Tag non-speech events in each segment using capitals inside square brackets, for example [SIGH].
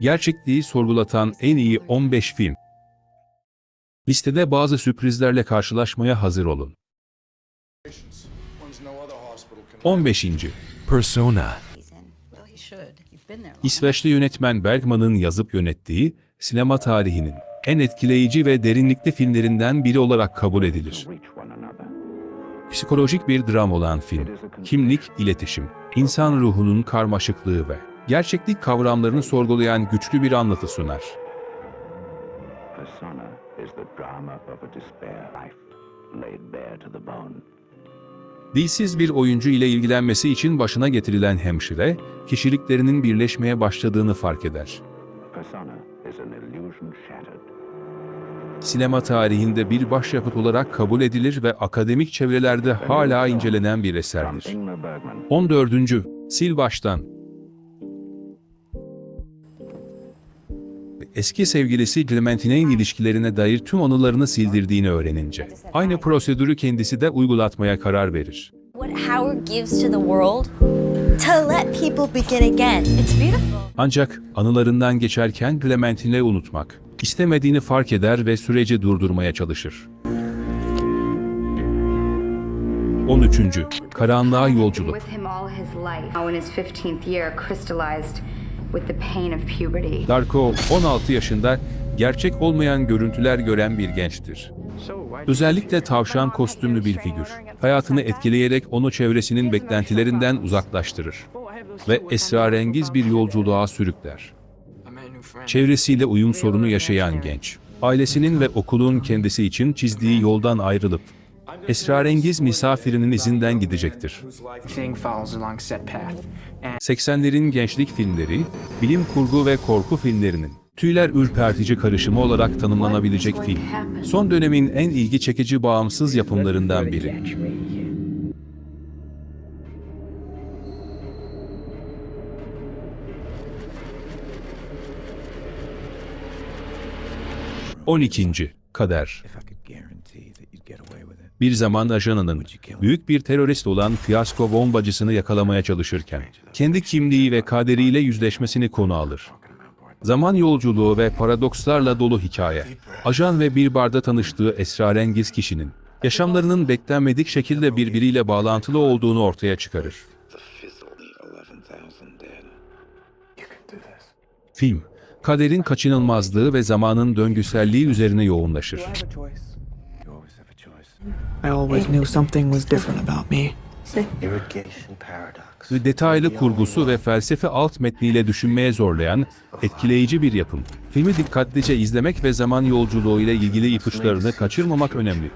Gerçekliği sorgulatan en iyi 15 film. Listede bazı sürprizlerle karşılaşmaya hazır olun. 15. Persona İsveçli yönetmen Bergman'ın yazıp yönettiği sinema tarihinin en etkileyici ve derinlikli filmlerinden biri olarak kabul edilir. Psikolojik bir dram olan film, kimlik, iletişim, insan ruhunun karmaşıklığı ve gerçeklik kavramlarını sorgulayan güçlü bir anlatı sunar. Persona is the drama of a despair life laid bare to the bone. Dilsiz bir oyuncu ile ilgilenmesi için başına getirilen hemşire, kişiliklerinin birleşmeye başladığını fark eder. Sinema tarihinde bir başyapıt olarak kabul edilir ve akademik çevrelerde hala incelenen bir eserdir. Ingmar Bergman. 14. Sil baştan. Eski sevgilisi Clementine'in ilişkilerine dair tüm anılarını sildirdiğini öğrenince, aynı prosedürü kendisi de uygulatmaya karar verir. Ancak anılarından geçerken Clementine unutmak, istemediğini fark eder ve süreci durdurmaya çalışır. 13. Karanlığa yolculuk. With him all his life. Now in his 15th year, crystallized with the pain of puberty. Darko 16 yaşında gerçek olmayan görüntüler gören bir gençtir. Özellikle tavşan kostümlü bir figür. Hayatını etkileyerek onu çevresinin beklentilerinden uzaklaştırır ve esrarengiz bir yolculuğa sürükler. Çevresiyle uyum sorunu yaşayan genç, ailesinin ve okulun kendisi için çizdiği yoldan ayrılıp esrarengiz misafirinin izinden gidecektir. Thing follows along set path. And 80'lerin gençlik filmleri, bilim kurgu ve korku filmlerinin tüyler ürpertici karışımı olarak tanımlanabilecek film. Son dönemin en ilgi çekici bağımsız yapımlarından biri. On ikinci Kader Bir zaman ajanının büyük bir terörist olan fiyasko bombacısını yakalamaya çalışırken kendi kimliği ve kaderiyle yüzleşmesini konu alır. Zaman yolculuğu ve paradokslarla dolu hikaye. Ajan ve bir barda tanıştığı esrarengiz kişinin yaşamlarının beklenmedik şekilde birbiriyle bağlantılı olduğunu ortaya çıkarır. Film, kaderin kaçınılmazlığı ve zamanın döngüselliği üzerine yoğunlaşır. I always knew something was different about me. ve detaylı kurgusu ve felsefe alt metniyle düşünmeye zorlayan, etkileyici bir yapım. Filmi dikkatlice izlemek ve zaman yolculuğu ile ilgili ipuçlarını kaçırmamak önemli.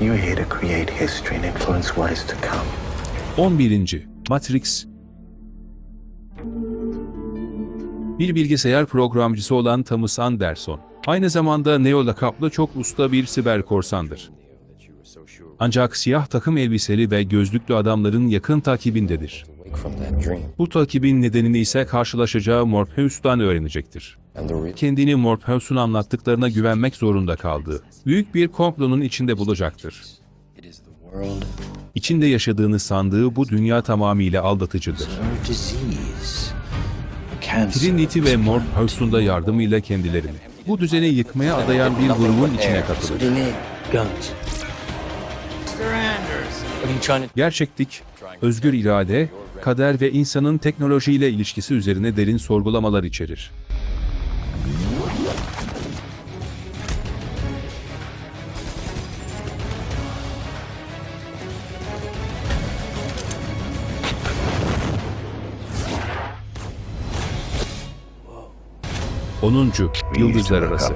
You're here to create history and influence what is to come. 11. Matrix Bir bilgisayar programcısı olan Thomas Anderson, aynı zamanda Neo lakaplı çok usta bir siber korsandır. Ancak siyah takım elbiseli ve gözlüklü adamların yakın takibindedir. Bu takibin nedenini ise karşılaşacağı Morpheus'tan öğrenecektir. Kendini Morpheus'un anlattıklarına güvenmek zorunda kaldığı, büyük bir komplonun içinde bulacaktır. İçinde yaşadığını sandığı bu dünya tamamıyla aldatıcıdır. Trinity ve Morpheus'un da yardımıyla kendilerini bu düzeni yıkmaya adayan bir grubun içine katılır. Gerçeklik, özgür irade, kader ve insanın teknolojiyle ilişkisi üzerine derin sorgulamalar içerir. 10. Yıldızlar Arası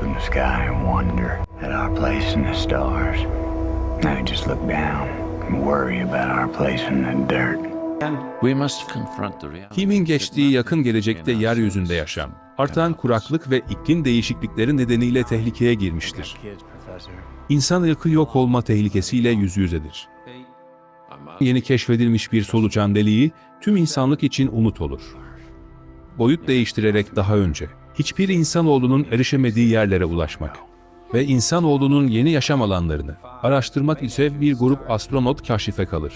Kimin geçtiği yakın gelecekte yeryüzünde yaşam, artan kuraklık ve iklim değişiklikleri nedeniyle tehlikeye girmiştir. İnsan ırkı yok olma tehlikesiyle yüz yüzedir. Yeni keşfedilmiş bir solucan deliği tüm insanlık için umut olur. Boyut değiştirerek daha önce hiçbir insanoğlunun erişemediği yerlere ulaşmak ve insanoğlunun yeni yaşam alanlarını araştırmak ise bir grup astronot kaşife kalır.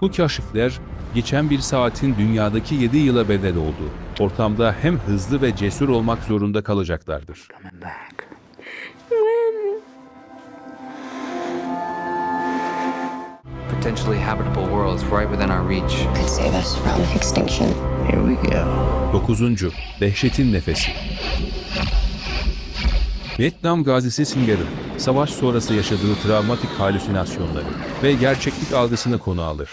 Bu keşifler geçen bir saatin dünyadaki 7 yıla bedel oldu. Ortamda hem hızlı ve cesur olmak zorunda kalacaklardır. Potentially habitable worlds right within our reach. could save us from extinction. Here we go. 9. Dehşetin Nefesi Vietnam gazisi Singer'ın savaş sonrası yaşadığı travmatik halüsinasyonları ve gerçeklik algısını konu alır.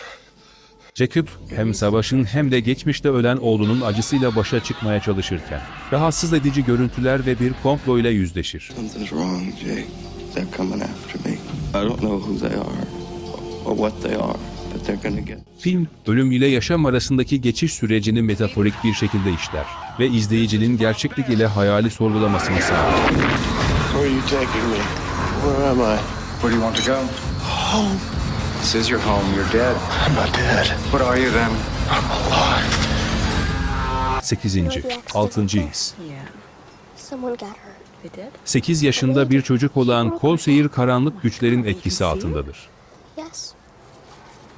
Jacob hem savaşın hem de geçmişte ölen oğlunun acısıyla başa çıkmaya çalışırken rahatsız edici görüntüler ve bir komplo ile yüzleşir. Film, ölüm ile yaşam arasındaki geçiş sürecini metaforik bir şekilde işler ve izleyicinin gerçeklik ile hayali sorgulamasını sağlar. Where are you taking me? Where am I? Where do you want to go? Home. This is your home. You're dead. I'm not dead. What are you then? I'm alive. 8. 6. his Yeah, Someone got hurt. they did. 8 yaşında bir çocuk olan Colseir karanlık güçlerin etkisi altındadır. Yes.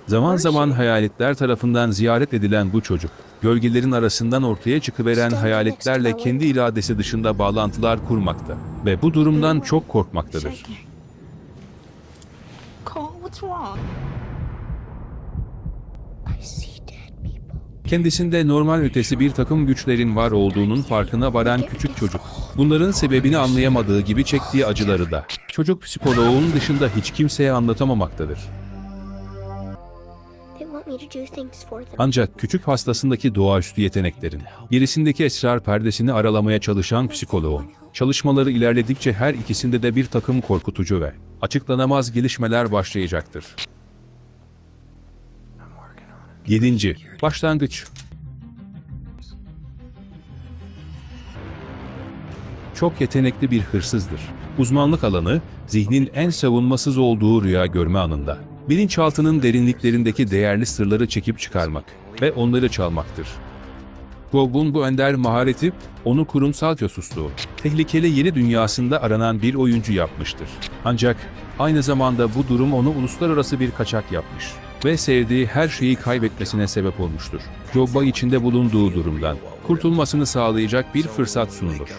Zaman zaman hayaletler tarafından ziyaret edilen bu çocuk, gölgelerin arasından ortaya çıkıveren hayaletlerle kendi iradesi dışında bağlantılar kurmakta ve bu durumdan çok korkmaktadır. Wrong? Kendisinde normal ötesi bir takım güçlerin var olduğunun farkına varan küçük çocuk, bunların sebebini anlayamadığı gibi çektiği acıları da, çocuk psikoloğun dışında hiç kimseye anlatamamaktadır. Ancak küçük hastasındaki doğaüstü yeteneklerin, gerisindeki esrar perdesini aralamaya çalışan psikoloğun, çalışmaları ilerledikçe her ikisinde de bir takım korkutucu ve açıklanamaz gelişmeler başlayacaktır. 7. Başlangıç Çok yetenekli bir hırsızdır. Uzmanlık alanı, zihnin en savunmasız olduğu rüya görme anında. Bilinçaltının derinliklerindeki değerli sırları çekip çıkarmak ve onları çalmaktır. Gob'un bu ender mahareti, onu kurumsal casusluğu, tehlikeli yeni dünyasında aranan bir oyuncu yapmıştır. Ancak aynı zamanda bu durum onu uluslararası bir kaçak yapmış ve sevdiği her şeyi kaybetmesine sebep olmuştur. Jobba içinde bulunduğu durumdan kurtulmasını sağlayacak bir fırsat sunulur.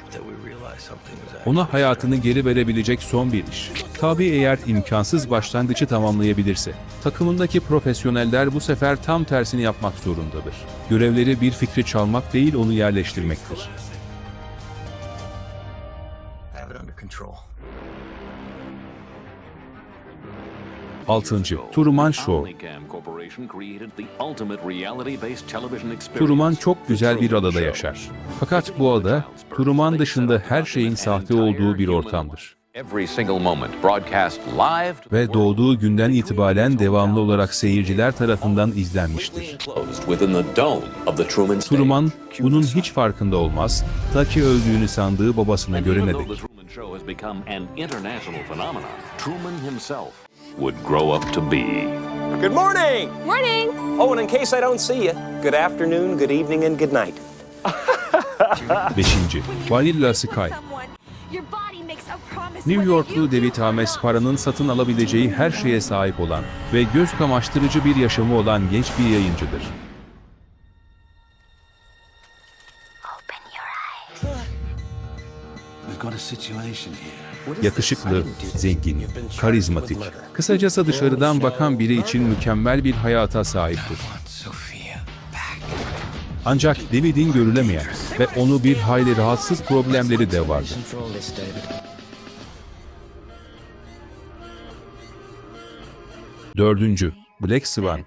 Ona hayatını geri verebilecek son bir iş. Tabi eğer imkansız başlangıcı tamamlayabilirse. Takımındaki profesyoneller bu sefer tam tersini yapmak zorundadır. Görevleri bir fikri çalmak değil onu yerleştirmektir. 6. Truman Show Truman çok güzel bir adada yaşar. Fakat bu ada, Truman dışında her şeyin sahte olduğu bir ortamdır. Ve doğduğu günden itibaren devamlı olarak seyirciler tarafından izlenmiştir. Truman bunun hiç farkında olmaz, ta ki öldüğünü sandığı babasına görene dek. Would grow up to be. Good morning! Morning! Oh, and in case I don't see you, good afternoon, good evening, and good night. [LAUGHS] 5. Vanilla Sky New Yorklu David Ames paranın satın alabileceği her şeye sahip olan ve göz kamaştırıcı bir yaşamı olan genç bir yayıncıdır. Yakışıklı, zengin, karizmatik, kısacası dışarıdan bakan biri için mükemmel bir hayata sahiptir. Ancak David'in görülemeyen ve onu bir hayli rahatsız problemleri de vardır. Dördüncü, Black Swan.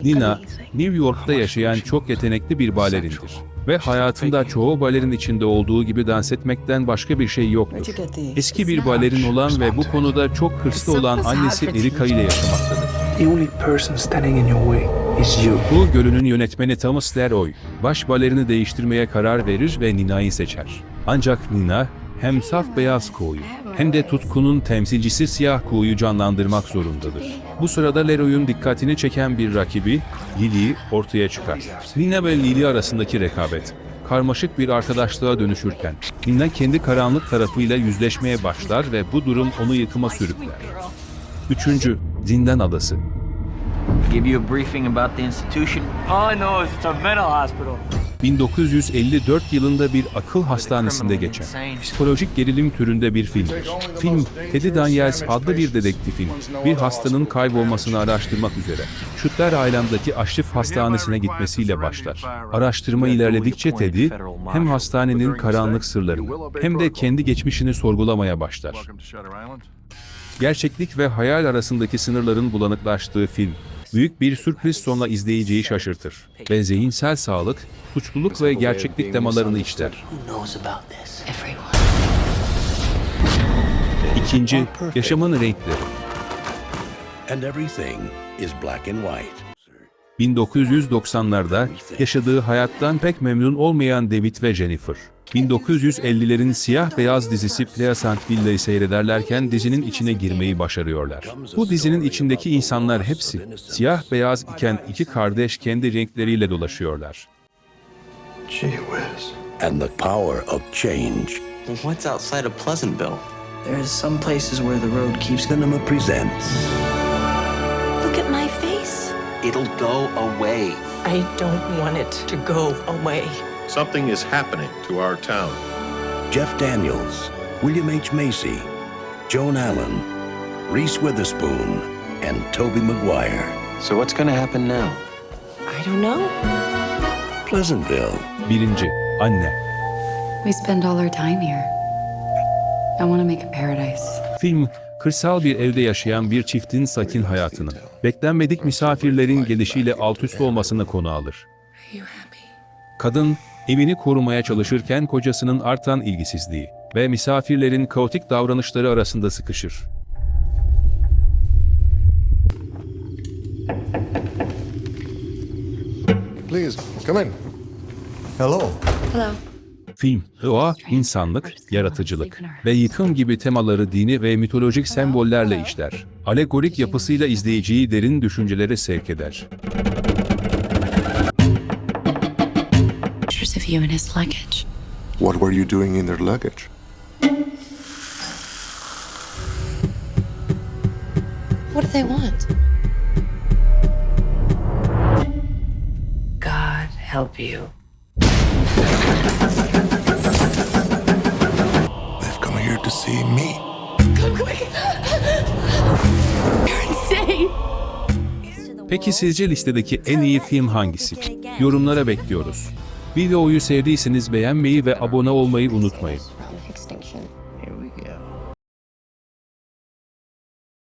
Nina, New York'ta yaşayan çok yetenekli bir balerindir. Ve hayatında çoğu balerin içinde olduğu gibi dans etmekten başka bir şey yoktur. Eski bir balerin olan ve bu konuda çok hırslı olan annesi Erika ile yaşamaktadır. Bu gölünün yönetmeni Thomas Leroy, baş balerini değiştirmeye karar verir ve Nina'yı seçer. Ancak Nina, hem saf beyaz kuğuyu hem de tutkunun temsilcisi siyah kuğuyu canlandırmak zorundadır. Bu sırada Leroy'un dikkatini çeken bir rakibi, Lily'yi ortaya çıkar. Nina ve Lily arasındaki rekabet, karmaşık bir arkadaşlığa dönüşürken, Nina kendi karanlık tarafıyla yüzleşmeye başlar ve bu durum onu yıkıma sürükler. Üçüncü, Zindan Adası. Give you a briefing about the institution. All I know is it's a mental hospital. 1954 yılında bir akıl hastanesinde geçen psikolojik gerilim türünde bir filmdir. Film, Teddy Daniels adlı bir dedektifin bir hastanın kaybolmasını araştırmak üzere. Şütler Island'daki Aşrif Hastanesi'ne gitmesiyle başlar. Araştırma ilerledikçe Teddy hem hastanenin karanlık sırlarını hem de kendi geçmişini sorgulamaya başlar. Gerçeklik ve hayal arasındaki sınırların bulanıklaştığı film, büyük bir sürpriz sonla izleyiciyi şaşırtır ve zihinsel sağlık, suçluluk ve gerçeklik temalarını işler. İkinci, yaşamın renkleri. And everything is black and white. 1990'larda yaşadığı hayattan pek memnun olmayan David ve Jennifer, 1950'lerin siyah beyaz dizisi Pleasantville'yi seyrederlerken dizinin içine girmeyi başarıyorlar. Bu dizinin içindeki insanlar hepsi siyah beyaz iken iki kardeş kendi renkleriyle dolaşıyorlar. And the power of change. What's outside of Pleasantville? There's some places where the road keeps. Cinema presents Look at my face. It'll go away. I don't want it to go away. Something is happening to our town. Jeff Daniels, William H. Macy, Joan Allen, Reese Witherspoon, and Toby Maguire. So what's gonna happen now? I don't know. Pleasantville. Birinci, anne. We spend all our time here. I want to make a paradise. Film, kırsal bir evde yaşayan bir çiftin sakin hayatını, beklenmedik misafirlerin gelişiyle alt üst olmasını konu alır. Kadın, evini korumaya çalışırken kocasının artan ilgisizliği ve misafirlerin kaotik davranışları arasında sıkışır. Please, come in. Hello. Hello. Film, doğa, insanlık, yaratıcılık ve yıkım gibi temaları dini ve mitolojik sembollerle işler. Alegorik yapısıyla izleyiciyi derin düşüncelere sevk eder. What were you doing in their luggage? What do they want? God help you. They've come here to see me. Peki sizce listedeki en iyi film hangisi? Yorumlara bekliyoruz. Videoyu sevdiyseniz beğenmeyi ve abone olmayı unutmayın.